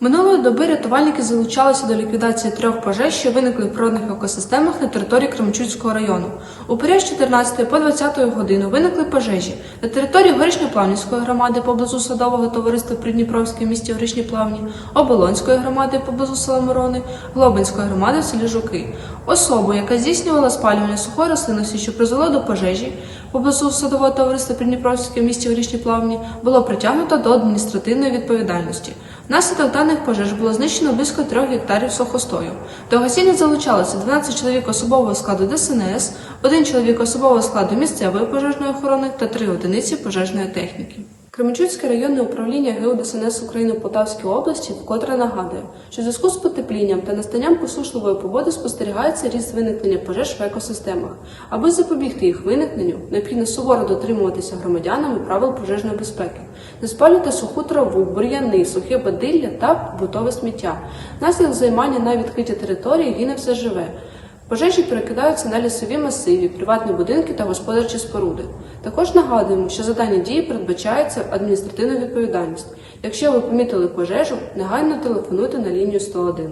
Минулої доби рятувальники залучалися до ліквідації трьох пожеж, що виникли в природних екосистемах на території Кременчуцького району. У період з 14 по 20 годину виникли пожежі на території Горішньоплавнівської громади поблизу садового товариства Придніпровське в місті Горішні Плавні, Оболонської громади поблизу села Мирони, Глобинської громади в селі Жуки. Особу, яка здійснювала спалювання сухої рослинності, що призвело до пожежі поблизу садового товариства Придніпровське в місті Горішні Плавні, було притягнуто до адміністративної відповідальності. Внаслідок даних пожеж було знищено близько 3 гектарів сухостою. До гасіння залучалося 12 чоловік особового складу ДСНС, один чоловік особового складу місцевої пожежної охорони та три одиниці пожежної техніки. Кременчуцьке районне управління ГУ ДСНС України в Полтавській області вкотре нагадує, що в зв'язку з потеплінням та настанням посушливої погоди спостерігається ріст виникнення пожеж в екосистемах. Аби запобігти їх виникненню, необхідно суворо дотримуватися громадянами правил пожежної безпеки, не спалювати суху траву, бур'яни, сухе бадилля та побутове сміття. Внаслідок займання на відкритій території гине все живе. Пожежі перекидаються на лісові масиві, приватні будинки та господарчі споруди. Також нагадуємо, що за дані дії передбачається адміністративна відповідальність. Якщо ви помітили пожежу, негайно телефонуйте на лінію 101.